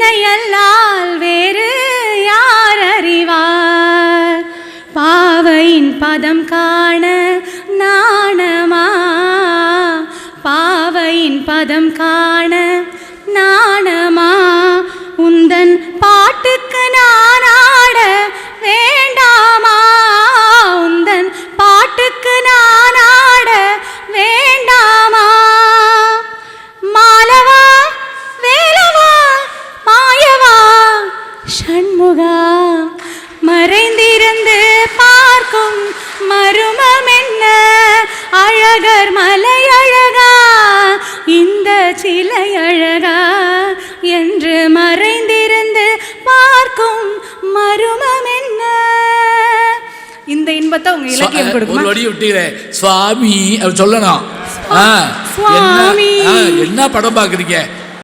என்னை அல்லால் வேறு யார் அறிவார்? பாவையின் பதம் காண நாணமா? பாவையின் பதம் காண நாண ஷண்முகா மறைந்திருந்து பார்க்கும் மருமம் என்ன? அழகர் மலை அழகா? இந்த சிலை அழகா? என்று மறைந்திருந்து பார்க்கும் மருமம் என்ன? இந்த இன்பத்தை உங்க இலக்கியம் ஒரு கொடுக்குமா? வடி விட்டுக்கிறேன். சுவாமி சொல்லணும். என்ன படம் பார்க்குறீங்க?